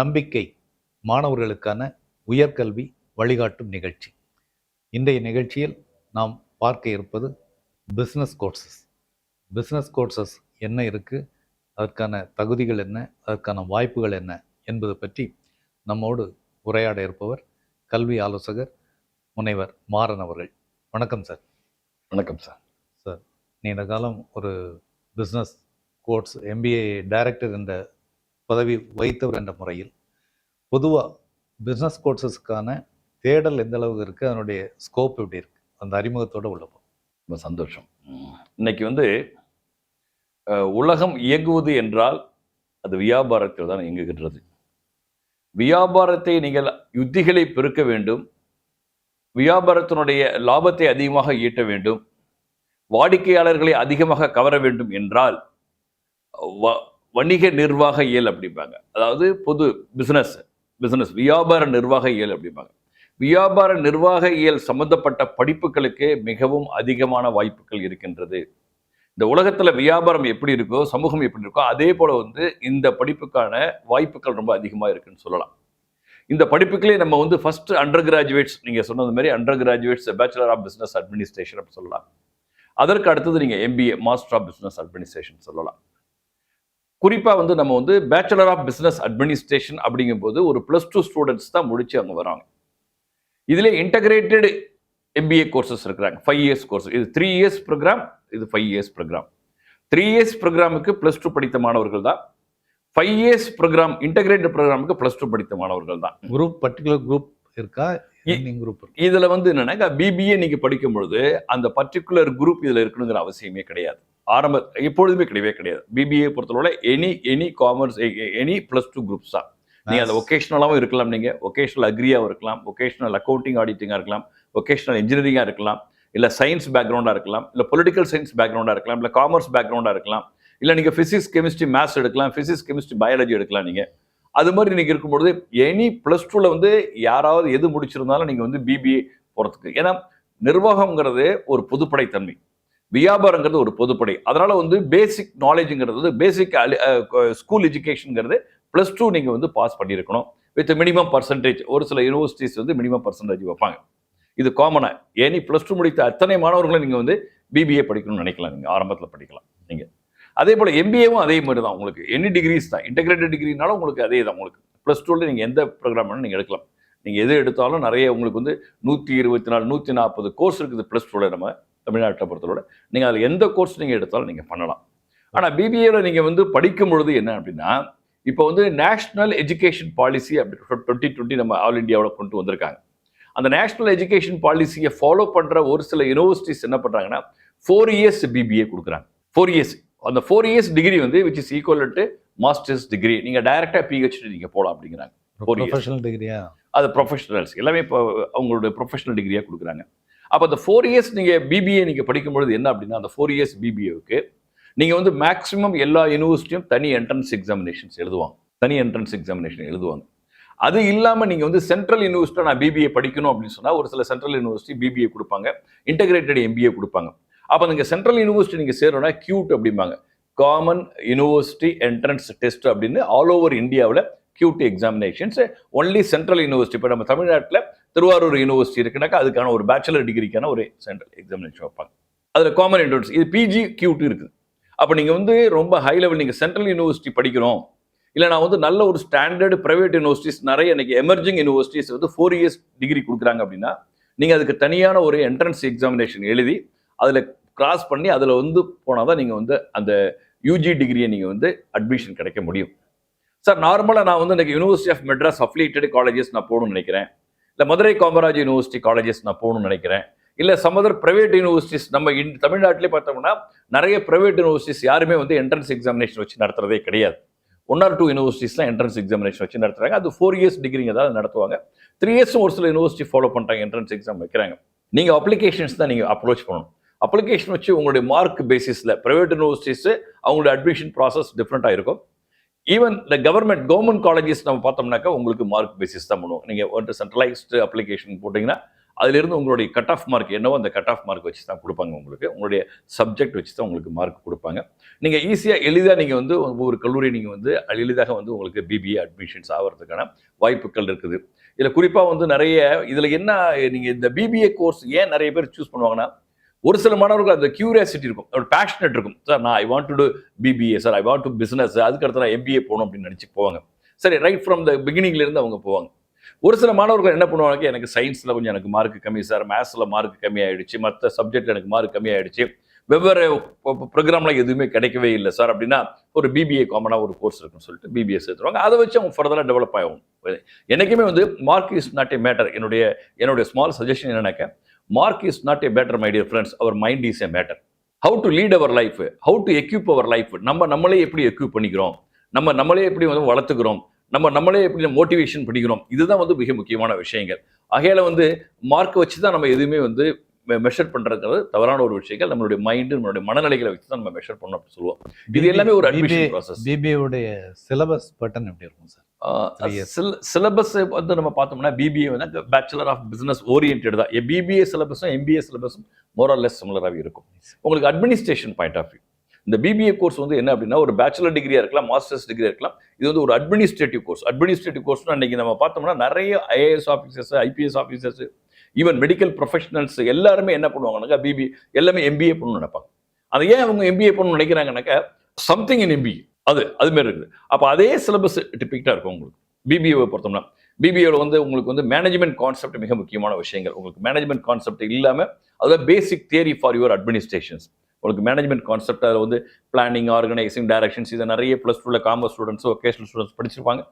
நம்பிக்கை மாணவர்களுக்கான உயர்கல்வி வழிகாட்டும் நிகழ்ச்சி. இன்றைய நிகழ்ச்சியில் நாம் பார்க்க இருப்பது பிஸ்னஸ் கோர்சஸ் பிஸ்னஸ் கோர்சஸ் என்ன இருக்குது அதற்கான தகுதிகள் என்ன? அதற்கான வாய்ப்புகள் என்ன? என்பது பற்றி நம்மோடு உரையாட இருப்பவர் கல்வி ஆலோசகர் முனைவர் மாறன் அவர்கள். வணக்கம் சார். வணக்கம் சார். சார் நீண்ட காலம் ஒரு பிஸ்னஸ் கோர்ஸ் எம்பிஏ டைரக்டர் என்ற பதவி வைத்தவர் என்ற முறையில் பொதுவாக பிஸ்னஸ் கோர்சஸ்க்கான தேடல் எந்த அளவுக்கு இருக்குது அதனுடைய ஸ்கோப் எப்படி இருக்குது அந்த அறிமுகத்தோடு உள்ள போகும் ரொம்ப சந்தோஷம். இன்னைக்கு வந்து உலகம் இயங்குவது என்றால் அது வியாபாரத்தில் தான் இயங்குகின்றது. வியாபாரத்தை நீங்கள் யுத்திகளை பெருக்க வேண்டும். வியாபாரத்தினுடைய லாபத்தை அதிகமாக ஈட்ட வேண்டும். வாடிக்கையாளர்களை அதிகமாக கவர வேண்டும் என்றால் வ- வணிக நிர்வாக இயல் அப்படிம்பாங்க. அதாவது பொது பிஸ்னஸ் பிஸ்னஸ் வியாபார நிர்வாக இயல் அப்படிம்பாங்க. வியாபார நிர்வாக இயல் சம்பந்தப்பட்ட படிப்புகளுக்கு மிகவும் அதிகமான வாய்ப்புகள் இருக்கின்றது. இந்த உலகத்தில் வியாபாரம் எப்படி இருக்கோ சமூகம் எப்படி இருக்கோ அதே போல் வந்து இந்த படிப்புக்கான வாய்ப்புகள் ரொம்ப அதிகமாக இருக்குன்னு சொல்லலாம். இந்த படிப்புகளே நம்ம வந்து ஃபஸ்ட்டு அண்டர் கிராஜுவேட்ஸ் நீங்கள் சொன்னது மாதிரி under graduates bachelor of business administration அப்படின்னு சொல்லலாம். அதற்கு அடுத்தது நீங்கள் MBA master of business administration சொல்லலாம். குறிப்பா வந்து நம்ம வந்து பேச்சுலர் ஆஃப் பிசினஸ் அட்மினிஸ்ட்ரேஷன் அப்படிங்கும்போது ஒரு பிளஸ் டூ ஸ்டூடெண்ட்ஸ் தான் முடிச்சு அங்க வராங்க. இதுல இன்டகிரேட்டட் எம்பிஏ கோர்சஸ் இருக்கிறாங்க. ஃபைவ் இயர்ஸ் கோர்ஸ் இது த்ரீ இயர்ஸ் ப்ரோக்ராம் இது five years program three years ப்ரோக்ராமுக்கு ப்ளஸ் டூ படித்த மாணவர்கள் தான். ஃபைவ் இயர்ஸ் ப்ரோக்ராம் இன்டகிரேட்டட் ப்ரோக்ராமுக்கு ப்ளஸ் டூ படித்த மாணவர்கள் தான். குரூப் பர்டிகுலர் குரூப் இருக்கா? குரூப் இதுல வந்து என்னன்னா பிபிஏ நீங்க படிக்கும் பொழுது அந்த பர்டிகுலர் குரூப் இதுல இருக்கணுங்கிற அவசியமே கிடையாது. ஆரம்ப எப்பொழுதுமே கிடையவே கிடையாது. பிபிஏ பொறுத்தளவுல any any commerce any plus two groups தான். நீங்க அந்த ஒகேஷனலாகவும் இருக்கலாம் நீங்க. ஒகேஷனல் அக்ரியாவும் இருக்கலாம். ஒகேஷனல் அக்கௌண்டிங் ஆடிட்டிங்காக இருக்கலாம். ஒகேஷனல் இன்ஜினியரிங்காக இருக்கலாம். இல்ல சயின்ஸ் பேக்ரவுண்டா இருக்கலாம். இல்ல பொலிட்டிக்கல் சயின்ஸ் பேக்ரவுண்டா இருக்கலாம். இல்ல காமர்ஸ் பேக்ரவுண்டா இருக்கலாம். இல்ல நீங்க பிசிக்ஸ் கெமிஸ்ட்ரி மேத்ஸ் எடுக்கலாம். பிசிக்ஸ் கெமிஸ்ட்ரி பயாலஜி எடுக்கலாம் நீங்க. அது மாதிரி நீங்க இருக்கும்பொழுது எனி பிளஸ் டூல வந்து யாராவது எது முடிச்சிருந்தாலும் நீங்க வந்து பிபிஏ போறதுக்கு. ஏன்னா நிர்வாகம்ங்கிறது ஒரு பொதுப்படைத்தன்மை. வியாபாரங்கிறது ஒரு பொதுப்படை. அதனால வந்து பேசிக் நாலேஜுங்கிறது வந்து பேசிக் ஸ்கூல் எஜுகேஷனுங்கிறது ப்ளஸ் டூ நீங்கள் வந்து பாஸ் பண்ணியிருக்கணும். வித் மினிமம் பர்சன்டேஜ் ஒரு சில யூனிவர்சிட்டிஸ் வந்து மினிமம் பர்சன்டேஜ் வைப்பாங்க. இது காமனாக ஏனி ப்ளஸ் டூ முடித்த அத்தனை மாணவர்களும் நீங்கள் வந்து பிபிஏ படிக்கணும்னு நினைக்கலாம். நீங்கள் ஆரம்பத்தில் படிக்கலாம். நீங்கள் அதே போல் எம்பிஏவும் அதே மாதிரி தான். உங்களுக்கு எனி டிகிரிஸ் தான். இன்டகிரேட்டட் டிகிரினாலும் உங்களுக்கு அதே தான் உங்களுக்கு. ப்ளஸ் டூவில் நீங்கள் எந்த ப்ரோக்ராம் வேணும் நீங்கள் எடுக்கலாம். நீங்கள் எது எடுத்தாலும் நிறைய உங்களுக்கு வந்து நூற்றி இருபத்தி நாலு நூற்றி நாற்பது கோர்ஸ் இருக்குது ப்ளஸ் டூவில் நம்ம தமிழ்நாட்டை பொறுத்தவரை நீங்கள் அதில் எந்த கோர்ஸ் நீங்கள் எடுத்தாலும் நீங்கள் பண்ணலாம். ஆனால் பிபிஏல நீங்கள் வந்து படிக்கும் பொழுது என்ன அப்படின்னா இப்போ வந்து நேஷனல் எஜுகேஷன் பாலிசி அப்படி டுவெண்ட்டி டுவெண்ட்டி நம்ம ஆல் இந்தியாவோட கொண்டு வந்திருக்காங்க. அந்த நேஷனல் எஜுகேஷன் பாலிசியை ஃபாலோ பண்ணுற ஒரு சில யூனிவர்சிட்டிஸ் என்ன பண்ணுறாங்கன்னா ஃபோர் இயர்ஸ் பிபிஏ கொடுக்குறாங்க. ஃபோர் இயர்ஸ் அந்த ஃபோர் இயர்ஸ் டிகிரி வந்து which is equal to masters degree நீங்கள் டைரெக்டாக பிஹெச்டி நீங்கள் போகலாம் அப்படிங்கிறாங்க. ப்ரொஃபஷனல் டிகிரியா அது ப்ரொஃபஷனல்ஸ் எல்லாமே இப்போ அவங்களுடைய ப்ரொஃபஷனல் டிகிரியாக கொடுக்குறாங்க. அப்போ அந்த ஃபோர் இயர்ஸ் நீங்கள் பிபிஏ நீங்கள் படிக்கும்பொழுது என்ன அப்படின்னா அந்த ஃபோர் இயர்ஸ் பிபிஏவுக்கு நீங்கள் வந்து மேக்ஸிமம் எல்லா யூனிவர்சிட்டியும் தனி என்ட்ரன்ஸ் எக்ஸாமினேஷன்ஸ் எழுதுவாங்க. தனி என்ட்ரன்ஸ் எக்ஸாமினேஷன் எழுதுவாங்க. அது இல்லாமல் நீங்கள் வந்து சென்ட்ரல் யூனிவர்சிட்டியில் நான் பிபிஏ படிக்கணும் அப்படின்னு சொன்னால் ஒரு சில சென்ட்ரல் யூனிவர்சிட்டி பிபிஏ கொடுப்பாங்க. இன்டகிரேட்டட் எம்பிஏ கொடுப்பாங்க. அப்போ நீங்கள் சென்ட்ரல் யூனிவர்சிட்டி நீங்கள் சேரணும்னா கியூட் அப்படிம்பாங்க. காமன் யூனிவர்சிட்டி என்ட்ரன்ஸ் டெஸ்ட் அப்படின்னு ஆல் ஓவர் இந்தியாவில் CUET examinations only central university இப்போ நம்ம தமிழ்நாட்டில் திருவாரூர் யூனிவர்சிட்டி இருக்குனாக்கா அதுக்கான ஒரு பேச்சுலர் டிகிரிக்கான ஒரு சென்ட்ரல் எக்ஸாமினேஷன் வைப்பாங்க அதில் காமன் என்ட்ரன்ஸ் இது பிஜி கியூட்டு இருக்குது. அப்போ நீங்கள் வந்து ரொம்ப ஹை லெவல் நீங்கள் சென்ட்ரல் யூனிவர்சிட்டி படிக்கணும் இல்லை நான் வந்து நல்ல ஒரு ஸ்டாண்டர்டு ப்ரைவேட் யூனிவர்சிட்டிஸ் நிறைய இன்னைக்கு எமர்ஜிங் யூனிவர்சிட்டிஸ் வந்து ஃபோர் இயர்ஸ் டிகிரி கொடுக்குறாங்க அப்படின்னா நீங்கள் அதுக்கு தனியான ஒரு என்ட்ரன்ஸ் எக்ஸாமினேஷன் எழுதி அதில் கிராஸ் பண்ணி அதில் வந்து போனால் தான் நீங்கள் வந்து அந்த யூஜி டிகிரியை நீங்கள் வந்து அட்மிஷன் கிடைக்க முடியும். சார் நார்மலாக நான் வந்து எனக்கு university of Madras affiliated colleges நான் போகணும்னு நினைக்கிறேன். இல்லை மதுரை காமராஜ் யூனிவர்சிட்டி காலேஜஸ் நான் போகணும்னு நினைக்கிறேன். இல்லை சமதர் பிரைவேட் யூனிவர்சிட்டிஸ் நம்ம இன் தமிழ்நாட்டிலே பார்த்தோம்னா நிறைய பிரைவேட் யூனிவர்சிட்டிஸ் யாருமே வந்து என்ட்ரன்ஸ் எக்ஸாமினேஷன் வச்சு நடத்துறதே கிடையாது. ஒன் ஆர் டூ யூனிவர்சிட்டிஸ்லாம் என்ட்ரன்ஸ் எக்ஸாமினேஷன் வச்சு நடத்துறாங்க. அது ஃபோர் இயர்ஸ் டிகிரிங்க ஏதாவது நடத்துவாங்க. த்ரீ இயர்ஸும் ஒரு சில யூனிவர்சிட்டி ஃபாலோ பண்ணுறாங்க என்ட்ரன்ஸ் எக்ஸாம் வைக்கிறாங்க. நீங்கள் அப்ளிகேஷன்ஸ் தான் நீங்கள் அப்ரோச் பண்ணணும். அப்ளிகேஷன் வச்சு உங்களுடைய மார்க் பேசிஸில் ப்ரைவேட் யூனிவர்சிட்டிஸ் அவங்களுடைய அட்மிஷன் ப்ராசஸ் டிஃப்ரெண்ட்டாக இருக்கும். ஈவன் இந்த கவர்மெண்ட் கவர்மெண்ட் காலேஜஸ் நம்ம பார்த்தோம்னாக்கா உங்களுக்கு மார்க் பேசிஸ் தான் பண்ணுவோம். நீங்கள் ஒரு சென்ட்ரலைஸ்டு அப்ளிகேஷன் போட்டிங்கன்னா அதிலிருந்து உங்களுடைய கட் ஆஃப் மார்க் என்னவோ அந்த கட் ஆஃப் மார்க் வச்சு தான் கொடுப்பாங்க உங்களுக்கு. உங்களுடைய சப்ஜெக்ட் வச்சு தான் உங்களுக்கு மார்க் கொடுப்பாங்க. நீங்கள் ஈஸியாக எளிதாக நீங்கள் வந்து ஒவ்வொரு கல்லூரி நீங்கள் வந்து எளிதாக வந்து உங்களுக்கு பிபிஏ அட்மிஷன்ஸ் ஆகிறதுக்கான வாய்ப்புகள் இருக்குது. இதில் குறிப்பாக வந்து நிறைய இதில் என்ன நீங்கள் இந்த பிபிஏ கோர்ஸ் ஏன் நிறைய பேர் சூஸ் பண்ணுவாங்கன்னா ஒரு சில மாணவர்கள் அந்த கியூரியாசிட்டி இருக்கும். ஒரு பேஷனட் இருக்கும். சார் நான் I want to BBA sir I want to business அதுக்கு அடுத்து நான் எம்பிஏ போகணும் அப்படின்னு நினச்சி போவாங்க. சரி ரைட் ஃப்ரம் த பிகினிங்லேருந்து அவங்க போவாங்க. ஒரு சில மாணவர்கள் என்ன பண்ணுவாங்க எனக்கு சயின்ஸில் கொஞ்சம் எனக்கு மார்க் கம்மி சார் மேத்ஸில் மார்க் கம்மி ஆகிடுச்சு மற்ற சப்ஜெக்ட் எனக்கு மார்க் கம்மி ஆகிடுச்சு வெவ்வேறு ப்ரோக்ராம்லாம் எதுவுமே கிடைக்கவே இல்லை சார் அப்படின்னா ஒரு பிபிஏ காமனாக ஒரு கோர்ஸ் இருக்குன்னு சொல்லிட்டு பிபிஏ சேர்த்துருவாங்க. அதை வச்சு அவங்க ஃபர்தராக டெவலப் ஆகும் என்றைக்குமே வந்து mark is not a matter என்னுடைய என்னுடைய ஸ்மால் சஜஷன் என்னன்னாக்க mark is not a matter my dear friends our mind is a matter how to lead our life how to equip our life நம்ம நம்மளே எப்படி equip பண்ணிக்கிறோம்? நம்ம நம்மளே எப்படி வந்து வளர்த்துக்கிறோம்? நம்ம நம்மளே எப்படி மோட்டிவேஷன் பண்ணிக்கிறோம் இதுதான் வந்து மிக முக்கியமான விஷயங்கள். ஆகையால வந்து மார்க் வச்சு தான் நம்ம எதுவுமே வந்து மெஷர் பண்றது தவறான ஒரு விஷயங்கள். நம்மளுடைய மைண்டு நம்மளுடைய மனநிலைகளை வச்சு தான் நம்ம மெஷர் பண்ணோம் அப்படின்னு சொல்லுவோம். இது எல்லாமே ஒரு அட்மிஷன் ப்ராசஸ் பிபிஏ உடைய சிலபஸ் பேட்டர்ன் எப்படி இருக்கும் சார் Years. சிலபஸ் வந்து நம்ம பார்த்தோம்னா பிபிஏ வந்து பேச்சுலர் ஆஃப் பிசினஸ் ஓரியன்ட் தான். பிபிஏ சிலபஸும் எம்பிஏ சிலபஸும் மோரல் லெஸ் சிமிலராகவே இருக்கும். உங்களுக்கு அட்மினிஸ்ட்ரேஷன் பாயிண்ட் ஆஃப் வியூ இந்த பிபிஏ கோர்ஸ் வந்து என்ன அப்படின்னா ஒரு பேச்சுலர் டிகிரியா இருக்கலாம் மாஸ்டர்ஸ் டிகிரியா இருக்கலாம். இது வந்து ஒரு அட்மினிஸ்ட்ரேட்டிவ் கோர்ஸ் அட்மினிஸ்ட்ரேட்டிவ் கோர்ஸ்னா இன்னைக்கு நம்ம பார்த்தோம்னா நிறைய IAS officers IPS officers even medical professionals எல்லாருமே என்ன பண்ணுவாங்கன்னாக்கா பிபி எல்லாமே எம்பிஏ பண்ணணும்னு நினைப்பாங்க. அது ஏன் அவங்க எம்பிஏ பண்ணணும்னு நினைக்கிறாங்கன்னாக்கா சம்திங் இன் எம்பிஏ அது அதுமாரி இருக்குது. அப்போ அதே சிலபஸ் டிபிக்டாக இருக்கும் உங்களுக்கு. பிபிஏவை பொறுத்தோம்னா பிபிஏவில் வந்து உங்களுக்கு வந்து மேனேஜ்மெண்ட் கான்செப்ட் மிக முக்கியமான விஷயங்கள். உங்களுக்கு மேனேஜ்மெண்ட் கான்செப்ட் இல்லாமல் அதுதான் basic theory for your administrations உங்களுக்கு மேனேஜ்மெண்ட் கான்செப்ட் அதில் வந்து பிளானிங் ஆர்கனைசிங் டைரக்ஷன்ஸ் இதை நிறைய ப்ளஸ் டூவில் காமர்ஸ் ஸ்டூடெண்ட்ஸ் ஒகேஷனல் ஸ்டூடெண்ட்ஸ் படிச்சிருப்பாங்க.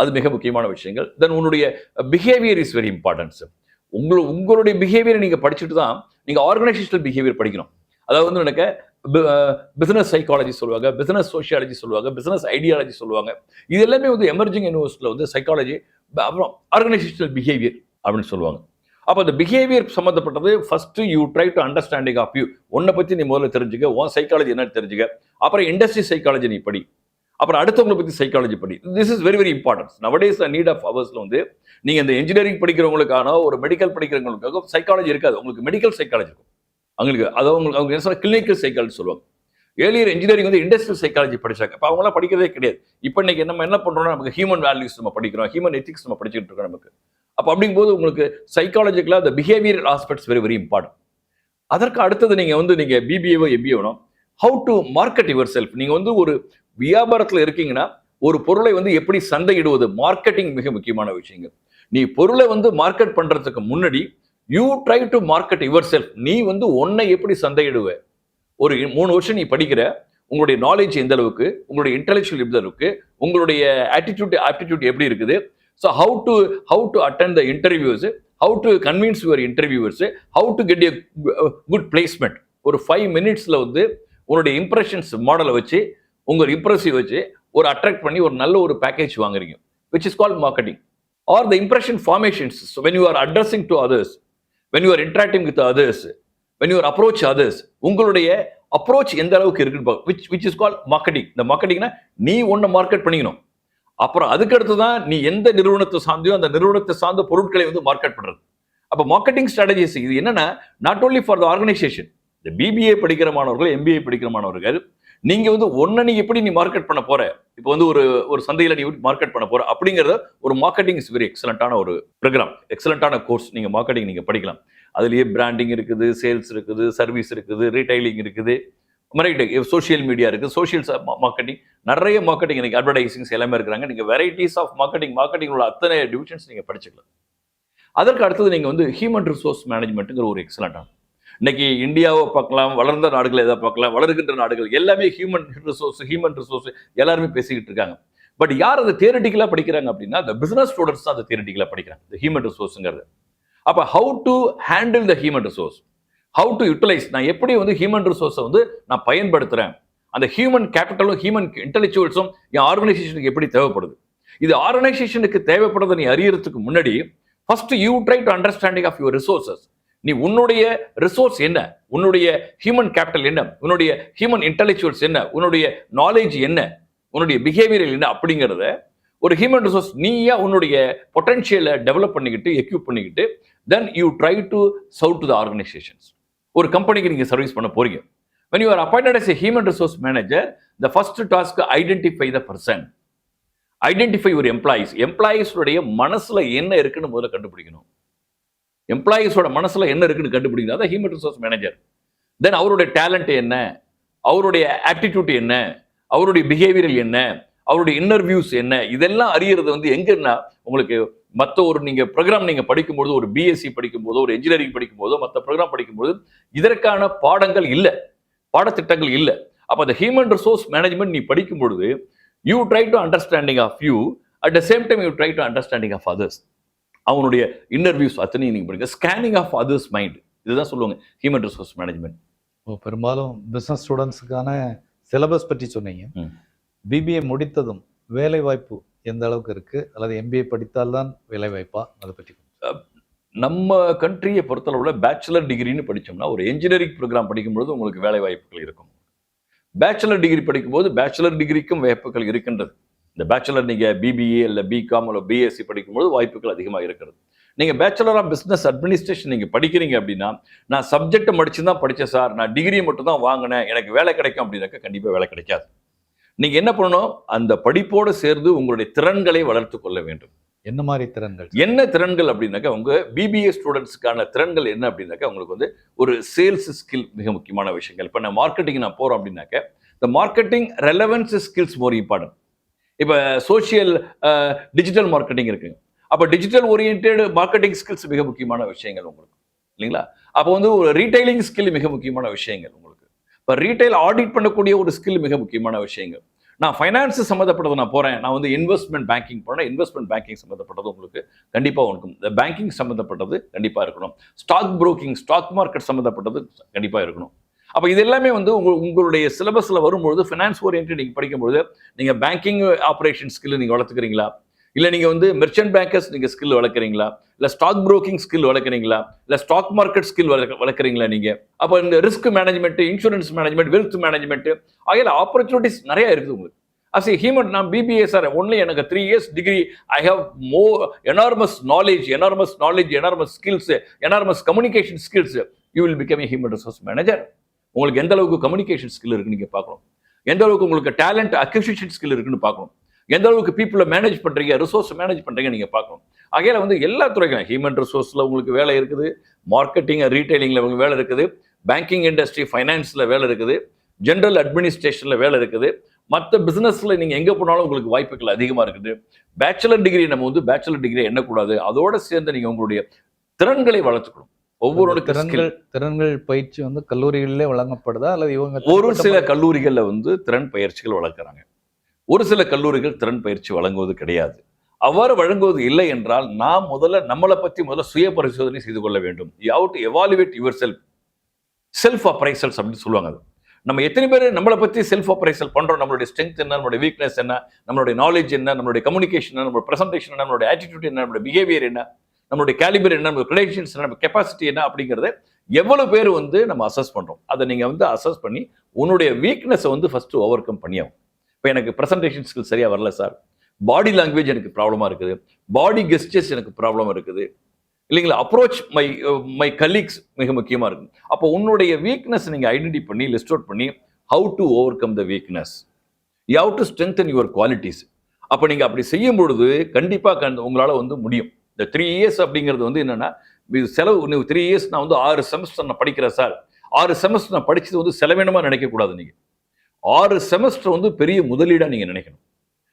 அது மிக முக்கியமான விஷயங்கள். தென் உன்னுடைய பிஹேவியர் இஸ் வெரி இம்பார்ட்டன்ஸ் உங்களு உங்களுடைய பிஹேவியரை நீங்கள் படிச்சுட்டு தான் நீங்கள் ஆர்கனைசேஷனல் பிஹேவியர் படிக்கணும். அதாவது வந்து எனக்கு பிஸ்னஸ் சைக்காலஜி சொல்லுவாங்க பிஸ்னஸ் சோஷியாலஜி சொல்லுவாங்க பிஸ்னஸ் ஐடியாலஜி சொல்லுவாங்க. இது எல்லாமே வந்து எமர்ஜிங் யூனிவர்ஸில் வந்து சைக்காலஜி அப்புறம் ஆர்கனைசேஷனல் பிஹேவியர் அப்படின்னு சொல்லுவாங்க. அப்போ அந்த பிஹேவியர் சம்மந்தப்பட்டது first you try to understanding of you உன்னை பற்றி நீ முதல்ல தெரிஞ்சுக்க உன் சைக்காலஜி என்னன்னு தெரிஞ்சுக்க. அப்புறம் இண்டஸ்ட்ரி சைக்காலஜி நீ படி. அப்புறம் அடுத்தவங்களை பற்றி சைக்காலஜி படி. This is very very importance nowadays need of அவர்ஸில் வந்து நீங்கள் இந்த இன்ஜினியரிங் படிக்கிறவங்களுக்கான ஒரு மெடிக்கல் படிக்கிறவங்களுக்காக சைக்காலஜி இருக்காது. உங்களுக்கு மெடிக்கல் சைக்காலஜி இருக்கும். அவங்களுக்கு அது அவங்க அவங்க என்ன சொல்ல கிளினிக்கல் சைக்காலஜி சொல்லுவாங்க. ஏர்லியர் இன்ஜினியரிங் வந்து இண்டஸ்ட்ரியல் சைக்காலஜி படிச்சாங்க. இப்போ அவங்களாம் படிக்கிறதே கிடையாது. இப்போ இன்னைக்கு நம்ம என்ன பண்ணுறோம்னா நமக்கு ஹியூமன் வேல்யூஸ் நம்ம படிக்கிறோம். ஹியூமன் எத்திக்ஸ் நம்ம படிச்சுட்டு இருக்கோம் நமக்கு. அப்போ அப்படிங்கும்போது உங்களுக்கு சைக்காலஜிக்கலாக அந்த behaviour aspects very very important அதற்கு அடுத்தது நீங்கள் வந்து நீங்கள் பிபிஏவோ எம்பிஏனோ how to market your self நீங்கள் வந்து ஒரு வியாபாரத்தில் இருக்கீங்கன்னா ஒரு பொருளை வந்து எப்படி சந்தையிடுவது? மார்க்கெட்டிங் மிக முக்கியமான விஷயங்கள். நீ பொருளை வந்து மார்க்கெட் பண்ணுறதுக்கு முன்னாடி you try to market yourself நீ வந்து ஒன்னை எப்படி சந்தையிடுவ? ஒரு மூணு வருஷம் நீ படிக்கிற உங்களுடைய நாலேஜ் எந்த அளவுக்கு உங்களுடைய இன்டெலெக்சுவல் எந்த அளவுக்கு உங்களுடைய ஆட்டிடியூட் ஆப்டிடியூட் எப்படி இருக்குது? So how to how to attend the interviews how to convince your interviewers how to get a good placement ஒரு ஃபைவ் மினிட்ஸில் வந்து உங்களுடைய இம்ப்ரெஷன்ஸ் மாடலை வச்சு உங்கள் இம்ப்ரெசிவ் வச்சு ஒரு அட்ராக்ட் பண்ணி ஒரு நல்ல ஒரு பேக்கேஜ் வாங்குறீங்க. Which is call marketing or the impression formations when you are addressing to others when you are interacting with others when your approach others உங்களுடைய அப்ரோச் எந்த அளவுக்கு இருக்குன்னு which which is call marketing இந்த மார்க்கெட்டிங்னா நீ ஒன்று market பண்ணிக்கணும். அப்புறம் அதுக்கடுத்து தான் நீ எந்த நிறுவனத்தை சார்ந்தியோ அந்த நிறுவனத்தை சார்ந்த பொருட்களை வந்து மார்க்கெட் பண்றது. அப்போ மார்க்கெட்டிங் ஸ்ட்ராட்டஜிஸ் இது என்னன்னா not only for the organisation இந்த பிபிஏ படிக்கிற மாணவர்கள் எம்பிஏ படிக்கிற மாணவர்கள் நீங்க வந்து ஒன்ன நீ எப்படி நீ மார்க்கெட் பண்ண போற? இப்போ வந்து ஒரு ஒரு சந்தையில நீ மார்க்கெட் பண்ண போற? அப்படிங்கறத ஒரு மார்க்கெட்டிங் இஸ் வெரி எக்ஸலண்டான ஒரு ப்ரோக்ராம் எக்ஸலண்டான கோர்ஸ் நீங்க மார்க்கெட்டிங் நீங்க படிக்கலாம். அதுலயே பிராண்டிங் இருக்குது சேல்ஸ் இருக்குது சர்வீஸ் இருக்குது ரீட்டைலிங் இருக்குது. ரைட் சோஷியல் மீடியா இருக்குது. சோஷியல் மார்க்கெட்டிங் நிறைய மார்க்கெட்டிங் இன்றைக்கி அட்வர்டைசிங்ஸ் எல்லாமே இருக்கிறாங்க. நீங்கள் வெரைட்டிஸ் ஆஃப் மார்க்கெட்டிங் மார்க்கெட்டிங் உள்ள அத்தனை டிவிஷன்ஸ் நீங்கள் படிச்சுக்கலாம். அதற்கு அடுத்தது நீங்கள் வந்து ஹியூமன் ரிசோர்ஸ் மேனேஜ்மெண்ட்டுங்கிற ஒரு எக்ஸலண்டான இன்னைக்கு இந்தியாவை பார்க்கலாம் வளர்ந்த நாடுகள் எதை பார்க்கலாம் வளர்கின்ற நாடுகள் எல்லாமே ஹியூமன் ரிசோர்ஸ் ஹியூமன் ரிசோர்ஸ் எல்லாருமே பேசிக்கிட்டு இருக்காங்க. பட் யார் அதை தியரட்டிக்கலாக படிக்கிறாங்க அப்படின்னா அந்த பிசினஸ் ஸ்டூடெண்ட்ஸ் தான் அதை தியரட்டிக்கலாக படிக்கிறாங்க இந்த ஹியூமன் ரிசோர்ஸுங்கிறது அப்போ how to handle the human resource how to utilise நான் எப்படி வந்து ஹியூமன் ரிசோர்ஸை வந்து நான் பயன்படுத்துகிறேன் அந்த ஹியூமன் கேபிட்டலும் ஹியூமன் இன்டெலிஜுவல்ஸும் என் ஆர்கனைசேஷனுக்கு எப்படி தேவைப்படுது? இது ஆர்கனைசேஷனுக்கு தேவைப்படுறதை நீ அறியறதுக்கு முன்னாடி first you try to understanding of your resources நீ உன்னுடைய ரிசோர்ஸ் என்ன? உன்னுடைய ஹியூமன் கேபிட்டல் என்ன? உன்னுடைய ஹியூமன் இன்டெலெக்சுவல்ஸ் என்ன? உன்னுடைய நாலேஜ் என்ன? உன்னுடைய பிஹேவியர் என்ன? அப்படிங்கிறத ஒரு ஹியூமன் ரிசோர்ஸ் நீயா உன்னுடைய பொட்டன்ஷியலை டெவலப் பண்ணிக்கிட்டு எக்யூப் பண்ணிக்கிட்டு then you try to serve to the organisations ஒரு கம்பெனிக்கு நீங்கள் சர்வீஸ் பண்ண போறீங்க. When you are appointed as a human resource manager the first task identify the person. Identify ஒரு எம்ப்ளாயிஸ் எம்ப்ளாயிஸுடைய மனசில் என்ன இருக்குன்னு முதல்ல கண்டுபிடிக்கணும். எம்ப்ளாயீஸோட மனசில் என்ன இருக்குன்னு கண்டுபிடிக்கணும் அதான் ஹியூமன் ரிசோர்ஸ் மேனேஜர் தென் அவருடைய டேலண்ட் என்ன? அவருடைய ஆப்டிடியூட் என்ன? அவருடைய பிஹேவியர் என்ன? அவருடைய இன்டர்வியூஸ் என்ன? இதெல்லாம் அறியறது வந்து எங்கன்னா உங்களுக்கு மற்ற ஒரு நீங்கள் ப்ரோக்ராம் நீங்கள் படிக்கும்போது ஒரு பிஎஸ்சி படிக்கும்போதோ ஒரு இன்ஜினியரிங் படிக்கும்போதோ மற்ற ப்ரோக்ராம் படிக்கும்போது இதற்கான பாடங்கள் இல்லை. பாடத்திட்டங்கள் இல்லை. அப்போ அந்த ஹியூமன் ரிசோர்ஸ் மேனேஜ்மெண்ட் நீ படிக்கும் பொழுது you try to understanding of you at the same time you try to understanding of others அவனுடைய இன்டர்வியூஸ் அத்தனையும் நீங்க படிங்க. ஸ்கேனிங் ஆஃப் அதர்ஸ் மைண்ட் இதுதான் சொல்லுவாங்க. ஹியூமன் ரிசோர்ஸ் மேனேஜ்மெண்ட் இப்போ பெரும்பாலும் பிஸ்னஸ் ஸ்டூடெண்ட்ஸுக்கான சிலபஸ் பற்றி சொன்னீங்க. பிபிஏ முடித்ததும் வேலை வாய்ப்பு எந்த அளவுக்கு இருக்கு? அல்லது எம்பிஏ படித்தால்தான் வேலை வாய்ப்பா அதை பற்றி நம்ம கண்ட்ரியை பொறுத்தளவுல பேச்சுலர் டிகிரின்னு படிச்சோம்னா ஒரு இன்ஜினியரிங் ப்ரோக்ராம் படிக்கும்போது உங்களுக்கு வேலை வாய்ப்புகள் இருக்கும். பேச்சுலர் டிகிரி படிக்கும்போது பேச்சுலர் டிகிரிக்கும் வாய்ப்புகள் இருக்கின்றது. இந்த பேச்சுலர் நீங்க பிபிஏ இல்லை பிகாம் இல்லை பிஎஸ்சி படிக்கும்போது வாய்ப்புகள் அதிகமாக இருக்கிறது. நீங்க பேச்சுலர் ஆஃப் பிசினஸ் அட்மினிஸ்ட்ரேஷன் நீங்க படிக்கிறீங்க அப்படின்னா நான் சப்ஜெக்ட் முடிச்சு தான் படிச்சேன் சார். நான் டிகிரி மட்டும் தான் வாங்கினேன். எனக்கு வேலை கிடைக்கும் அப்படின்னாக்கா கண்டிப்பா வேலை கிடைக்காது. நீங்க என்ன பண்ணணும்? அந்த படிப்போடு சேர்ந்து உங்களுடைய திறன்களை வளர்த்து கொள்ள வேண்டும். என்ன மாதிரி திறன்கள்? என்ன திறன்கள் அப்படின்னாக்கா உங்க பிபிஏ ஸ்டூடெண்ட்ஸ்க்கான திறன்கள் என்ன அப்படின்னாக்கா உங்களுக்கு வந்து ஒரு சேல்ஸ் ஸ்கில் மிக முக்கியமான விஷயங்கள். இப்போ நான் மார்க்கெட்டிங் நான் போறோம் அப்படின்னாக்க இந்த marketing relevance skills more important இப்போ சோஷியல் டிஜிட்டல் மார்க்கெட்டிங் இருக்குங்க அப்போ டிஜிட்டல் ஓரியன்ட் மார்க்கெட்டிங் ஸ்கில்ஸ் மிக முக்கியமான விஷயங்கள் உங்களுக்கு. இல்லைங்களா? அப்போ வந்து ஒரு ரீட்டைலிங் ஸ்கில் மிக முக்கியமான விஷயங்கள் உங்களுக்கு. இப்போ ரீட்டைல் ஆடிட் பண்ணக்கூடிய ஒரு ஸ்கில் மிக முக்கியமான விஷயங்கள். நான் ஃபைனான்ஸ் சம்மந்தப்பட்டது நான் போகிறேன் நான் வந்து இன்வெஸ்ட்மெண்ட் பேங்கிங் போனேன் இன்வெஸ்ட்மெண்ட் பேங்கிங் சம்மந்தப்பட்டது உங்களுக்கு கண்டிப்பாக இருக்கும் இந்த பேங்கிங் சம்மந்தப்பட்டது கண்டிப்பாக இருக்கணும். ஸ்டாக் புரோக்கிங் ஸ்டாக் மார்க்கெட் சம்மந்தப்பட்டது கண்டிப்பாக இருக்கணும். அப்போ இது எல்லாமே வந்து உங்க உங்களுடைய சிலபஸில் வரும்பொழுது ஃபினான்ஸ் ஓரியன்ட் நீங்கள் படிக்கும்பொழுது நீங்கள் பேங்கிங் ஆப்ரேஷன் ஸ்கில் நீங்கள் வளர்த்துக்கிறீங்களா? இல்லை நீங்கள் வந்து மெர்ச்சன்ட் பேங்கர்ஸ் நீங்கள் ஸ்கில் வளர்க்குறீங்களா? இல்லை ஸ்டாக் ப்ரோக்கிங் ஸ்கில் வளர்க்குறீங்களா? இல்லை ஸ்டாக் மார்க்கெட் ஸ்கில் வளர்க்க வளர்க்குறீங்களா நீங்கள் அப்போ இந்த risk management insurance management wealth management ஆகிய ஆப்பர்ச்சுனிட்டிஸ் நிறையா இருக்குது உங்களுக்கு. அஸ் ஏ ஹியூமன் நான் பிபிஏ சார் ஒன்லி எனக்கு three years degree I have more enormous knowledge enormous knowledge enormous skills enormous communication skills you will become a human resource manager உங்களுக்கு எந்த அளவுக்கு communication skill இருக்குன்னு நீங்கள் பார்க்கணும். எந்த அளவுக்கு உங்களுக்கு டேலண்ட் அக்விசிஷன் ஸ்கில் இருக்குன்னு பார்க்கணும். எந்த அளவுக்கு பீப்புளை மேனேஜ் பண்ணுறீங்க ரிசோர்ஸ் மேனேஜ் பண்ணுறீங்க நீங்கள் பார்க்கணும். ஆகையால வந்து எல்லா துறைகளும் ஹியூமன் ரிசோர்ஸில் உங்களுக்கு வேலை இருக்குது மார்க்கெட்டிங் ரீட்டைலிங்கில் உங்களுக்கு வேலை இருக்குது பேங்கிங் இண்டஸ்ட்ரி ஃபைனான்ஸ்ல வேலை இருக்குது ஜென்ரல் அட்மினிஸ்ட்ரேஷன்ல வேலை இருக்குது. மற்ற பிஸ்னஸில் நீங்க எங்கே போனாலும் உங்களுக்கு வாய்ப்புகள் அதிகமா இருக்குது. பேச்சுலர் டிகிரி நம்ம வந்து பேச்சுலர் டிகிரி எண்ணக்கூடாது. அதோட சேர்ந்து நீங்கள் உங்களுடைய திறன்களை வளர்த்துக்கணும். ஒவ்வொரு திறன்கள் திறன்கள் பயிற்சி வந்து கல்லூரிகளிலே வழங்கப்படுதா? அல்லது இவங்க ஒரு சில கல்லூரிகளில் வந்து திறன் பயிற்சிகள் வளர்க்குறாங்க ஒரு சில கல்லூரிகள் திறன் பயிற்சி வழங்குவது கிடையாது. அவ்வாறு வழங்குவது இல்லை என்றால் நாம் முதல்ல நம்மளை பற்றி முதல்ல சுய பரிசோதனை செய்து கொள்ள வேண்டும். How to evaluate yourself self appraisals அப்படின்னு சொல்லுவாங்க அது. நம்ம எத்தனை பேர் நம்மளை பற்றி செல்ஃப் அப்ரைசல் பண்றோம்? நம்மளுடைய ஸ்ட்ரென்த் என்ன? நம்மளுடைய வீக்னஸ் என்ன? நம்மளுடைய நாலேஜ் என்ன? நம்மளுடைய கம்யூனிகேஷன் என்ன? நம்மளுடைய பிரசன்டேஷன் என்ன? நம்மளுடைய ஆட்டிடியூட் என்ன? நம்மளுடைய பிஹேவியர் என்ன? நம்மளுடைய கேலிபர் என்ன நம்ம ரிலேஷன்ஸ் என்ன நம்ம கெப்பாசிட்டி என்ன அப்படிங்கிறத எவ்வளவு பேர் வந்து நம்ம அசஸ் பண்ணுறோம் அதை நீங்கள் வந்து அசஸ் பண்ணி உன்னுடைய வீக்னஸை வந்து ஃபஸ்ட்டு ஓவர் கம் பண்ணியாகும் இப்போ எனக்கு ப்ரெசன்டேஷன் ஸ்கில் சரியாக வரல சார் பாடி லாங்குவேஜ் எனக்கு ப்ராப்ளமாக இருக்குது. பாடி கெஸ்டர்ஸ் எனக்கு ப்ராப்ளம் இருக்குது. இல்லைங்களா? அப்ரோச் மை மை கலீக்ஸ் மிக முக்கியமாக இருக்கு. அப்போ உன்னுடைய வீக்னஸ் நீங்கள் ஐடென்டி பண்ணி லிஸ்ட் அவுட் பண்ணி how to overcome the weakness you how to strengthen your qualities அப்போ நீங்கள் அப்படி செய்யும் பொழுது கண்டிப்பாக உங்களால் வந்து முடியும். இந்த த்ரீ இயர்ஸ் அப்படிங்கிறது வந்து என்னென்னா இது செலவு த்ரீ இயர்ஸ் நான் வந்து ஆறு செமஸ்டர் நான் படிக்கிறேன் சார் ஆறு செமஸ்டர் நான் படித்தது வந்து செலவினமாக நினைக்கக்கூடாது நீங்கள் ஆறு செமஸ்டர் வந்து பெரிய முதலீடாக நீங்கள் நினைக்கணும்.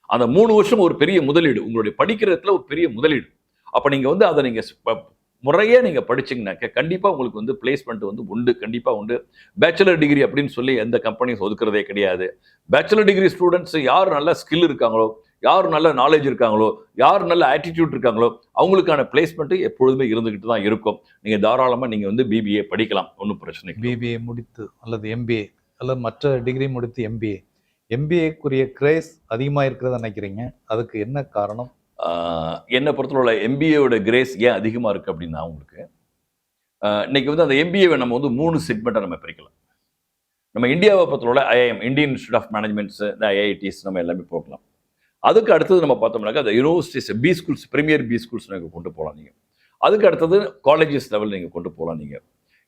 அந்த மூணு வருஷம் ஒரு பெரிய முதலீடு. உங்களுடைய படிக்கிறதுல ஒரு பெரிய முதலீடு. அப்போ நீங்கள் வந்து அதை நீங்கள் முறையாக நீங்கள் படிச்சிங்கனாக்க கண்டிப்பாக உங்களுக்கு வந்து பிளேஸ்மெண்ட் வந்து உண்டு கண்டிப்பாக உண்டு. பேச்சுலர் டிகிரி அப்படின்னு சொல்லி எந்த கம்பெனியும் ஒதுக்கிறதே கிடையாது. பேச்சுலர் டிகிரி ஸ்டூடெண்ட்ஸ் யார் நல்லா ஸ்கில் இருக்காங்களோ யார் நல்ல நாலேஜ் இருக்காங்களோ யார் நல்ல ஆட்டிடியூட் இருக்காங்களோ அவங்களுக்கான பிளேஸ்மெண்ட் எப்பொழுதுமே இருந்துகிட்டு தான் இருக்கும். நீங்க தாராளமா நீங்க வந்து பிபிஏ படிக்கலாம். ஒன்றும் பிரச்சனை இல்லை. பிபிஏ முடித்து அல்லது எம்பிஏ அல்லது மற்ற டிகிரி முடித்து எம்பிஏ எம்பிஏக்குரிய கிரேஸ் அதிகமாக இருக்கிறதா நினைக்கிறீங்க? அதுக்கு என்ன காரணம்? என்னை பொறுத்தவரை எம்பிஏவோட கிரேஸ் ஏன் அதிகமாக இருக்குது அப்படின்னா உங்களுக்கு இன்னைக்கு வந்து அந்த எம்பிஏவை நம்ம வந்து மூணு செக்மெண்ட்டாக நம்ம பிரிக்கலாம். நம்ம இந்தியாவை பொறுத்தவரை IIM Indian institute of managements இந்த ஐஐடிஸ் நம்ம எல்லாமே போகலாம். அதுக்கு அடுத்தது நம்ம பார்த்தோம்னாக்கா அந்த universities B schools premier B schools நீங்கள் கொண்டு போகலாம் நீங்கள் அதுக்கு அடுத்தது காலேஜஸ் லெவல் நீங்கள் கொண்டு போகலாம் நீங்கள்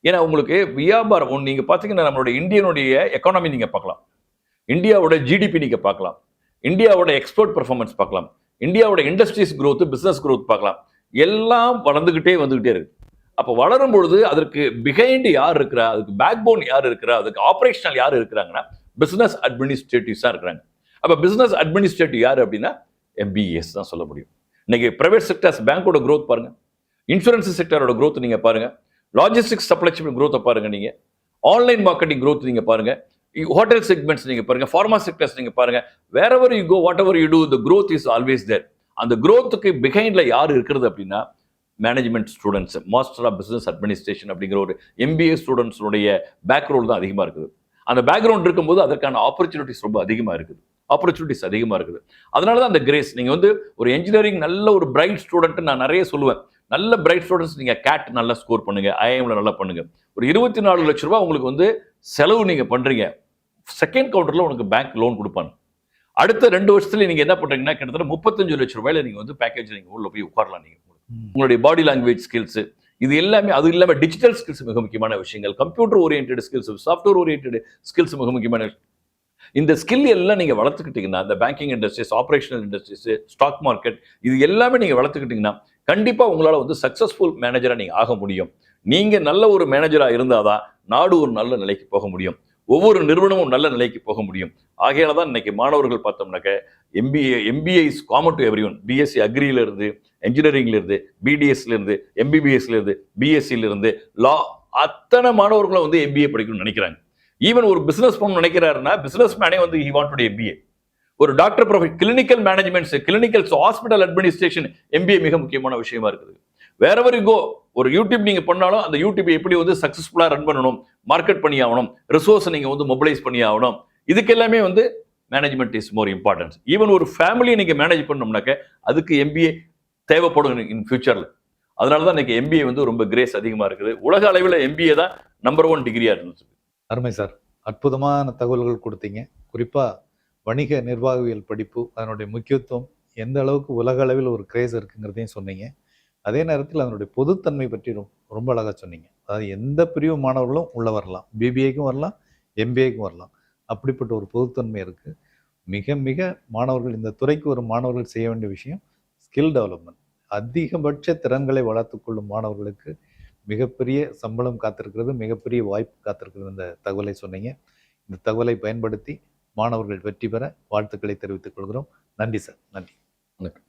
ஏன்னா உங்களுக்கு வியாபாரம் ஒன்று நீங்கள் பார்த்தீங்கன்னா நம்மளுடைய இந்தியனுடைய எக்கானமி நீங்கள் பார்க்கலாம். இந்தியாவோட ஜிடிபி நீங்கள் பார்க்கலாம். இந்தியாவோட எக்ஸ்போர்ட் பர்ஃபார்மன்ஸ் பார்க்கலாம். இந்தியாவோட இண்டஸ்ட்ரீஸ் க்ரோத்து பிஸ்னஸ் க்ரோத் பார்க்கலாம். எல்லாம் வளர்ந்துக்கிட்டே வந்துக்கிட்டே இருக்கு. அப்போ வளரும் பொழுது அதற்கு பிஹைண்டு யார் இருக்கிறா? அதுக்கு பேக் போன் யார் இருக்கிறா? அதுக்கு ஆப்ரேஷனல் யார் இருக்கிறாங்கன்னா பிஸ்னஸ் அட்மினிஸ்ட்ரேட்டிவ்ஸாக இருக்கிறாங்க. அப்போ பிஸ்னஸ் அட்மினிஸ்ட்ரேட்டிவ் யார் அப்படின்னா எம்பிஎஸ் தான் சொல்ல முடியும். இன்னைக்கு ப்ரைவேட் செக்டர்ஸ் பேங்க்கோட க்ரோத் பாருங்க. இன்சூரன்ஸ் செக்டரோட க்ரோத் நீங்கள் பாருங்கள் லாஜிஸ்டிக்ஸ் சப்ளை செயின் க்ரோத்தை பாருங்கள் நீங்கள் ஆன்லைன் மார்க்கெட்டிங் க்ரோத் நீங்கள் பாருங்கள் ஹோட்டல் செக்மெண்ட்ஸ் நீங்கள் பாருங்கள் ஃபார்மா செக்டர்ஸ் நீங்கள் பாருங்கள் wherever you go whatever you do the growth is always there அந்த க்ரோத்துக்கு பிஹைண்டில் யார் இருக்கிறது அப்படின்னா management students master of business administration அப்படிங்கிற ஒரு எம்பிஏ ஸ்டூடெண்ட்ஸுடைய பேக்ரவுண்ட் தான் அதிகமாக இருக்குது. அந்த பேக்ரவுண்ட் இருக்கும்போது அதற்கான ஆப்பர்ச்சுனிட்டிஸ் ரொம்ப அதிகமாக இருக்குது. ஆப்பர்ச்சுனிட்டிஸ் அதிகமாக இருக்குது. அதனால தான் அந்த கிரேஸ் நீங்கள் வந்து ஒரு இன்ஜினியரிங் நல்ல ஒரு பிரைட் ஸ்டூடெண்ட் நான் நிறைய சொல்லுவேன். நல்ல பிரைட் ஸ்டூடெண்ட்ஸ் நீங்கள் கேட் நல்லா ஸ்கோர் பண்ணுங்க ஐஎம்ல நல்லா பண்ணுங்க. ஒரு இருபத்தி நாலு லட்ச ரூபாய் உங்களுக்கு வந்து செலவு நீங்கள் பண்ணுறீங்க செகண்ட் கவுண்டரில் உனக்கு பேங்க் லோன் கொடுப்பாங்க. அடுத்த ரெண்டு வருஷத்துல நீங்க என்ன பண்றீங்கன்னா கிட்டத்தட்ட முப்பத்தஞ்சு லட்ச ரூபாயில நீங்க வந்து பேக்கேஜ் நீங்க உள்ள போய் உட்காரலாம் நீங்க. ம். உங்களுடைய பாடி லாங்குவேஜ் ஸ்கில்ஸ் இது எல்லாமே அது இல்லாம டிஜிட்டல் ஸ்கில்ஸ் மிக முக்கியமான விஷயங்கள். Computer orient skills software orient skills மிக முக்கியமான. இந்த ஸ்கில் எல்லாம் நீங்க வளர்த்துக்கிட்டீங்கன்னா இந்த banking industries operational industries stock market இது எல்லாமே நீங்க வளர்த்துக்கிட்டீங்கன்னா கண்டிப்பா உங்களால வந்து சக்ஸஸ்ஃபுல் மேனேஜரா நீங்க ஆக முடியும். நீங்க நல்ல ஒரு மேனேஜரா இருந்தாதான் நாடு ஒரு நல்ல நிலைக்கு போக முடியும். ஒவ்வொரு நிறுவனமும் நல்ல நிலைக்கு போக முடியும். ஆகையால தான் இன்னைக்கு மாணவர்கள் பார்த்தோம்னாக்க MBA MBA is common to everyone BSc அக்ரியிலிருந்து இருந்து பிடிஎஸ்லேருந்து இருந்து பிடிஎஸ்ல இருந்து எம்பிபிஎஸ்ல இருந்து பிஎஸ்சில இருந்து லா அத்தனை மாணவர்களும் வந்து எம்பிஏ படிக்கணும்னு நினைக்கிறாங்க. ஈவன் ஒரு பிசினஸ் பண்ண நினைக்கிறாருன்னா பிசினஸ் மேனே வந்து ஹி வாண்ட் எம்பிஏ ஒரு doctor ப்ரொஃபை clinical managements clinical hospital administration MBA மிக முக்கியமான விஷயமா இருக்குது. வேற ஒரு கோ ஒரு யூடியூப் நீங்க பண்ணாலும் அந்த யூடியூப் எப்படி வந்து சக்சஸ்ஃபுல்லா ரன் பண்ணணும் மார்க்கெட் பண்ணி ஆகணும் ரிசோர்ஸ் நீங்க வந்து மொபிலைஸ் பண்ணி ஆகணும் இதுக்கு எல்லாமே வந்து management is more importance even ஒரு ஃபேமிலியை நீங்க மேனேஜ் பண்ணோம்னாக்க அதுக்கு எம்பிஏ தேவைப்படும் இன் ஃபியூச்சர்ல அதனால தான் இன்னைக்கு எம்பிஏ வந்து ரொம்ப கிரேஸ் அதிகமாக இருக்குது. உலக அளவில் எம்பிஏ தான் நம்பர் ஒன் டிகிரியாக இருந்துச்சு. அருமை சார். அற்புதமான தகவல்கள் கொடுத்தீங்க. குறிப்பாக வணிக நிர்வாகவியல் படிப்பு அதனுடைய முக்கியத்துவம் எந்த அளவுக்கு உலக அளவில் ஒரு கிரேஸ் இருக்குங்கிறதையும் சொன்னீங்க. அதே நேரத்தில் அதனுடைய பொதுத்தன்மை பற்றி ரொம்ப அழகாக சொன்னீங்க. அதாவது எந்த பிரிவு மாணவர்களும் உள்ள வரலாம். பிபிஏக்கும் வரலாம் எம்பிஏக்கும் வரலாம். அப்படிப்பட்ட ஒரு பொதுத்தன்மை இருக்குது மிக மிக மாணவர்கள் இந்த துறைக்கு ஒரு மாணவர்கள் செய்ய வேண்டிய விஷயம் ஸ்கில் டெவலப்மெண்ட் அதிகபட்ச திறன்களை வளர்த்துக்கொள்ளும் மாணவர்களுக்கு மிகப்பெரிய சம்பளம் காத்திருக்கிறது மிகப்பெரிய வாய்ப்பு காத்திருக்கிறது இந்த தகவலை சொன்னீங்க. இந்த தகவலை பயன்படுத்தி மாணவர்கள் வெற்றி பெற வாழ்த்துக்களை தெரிவித்துக் கொள்கிறோம். நன்றி சார். நன்றி. வணக்கம்.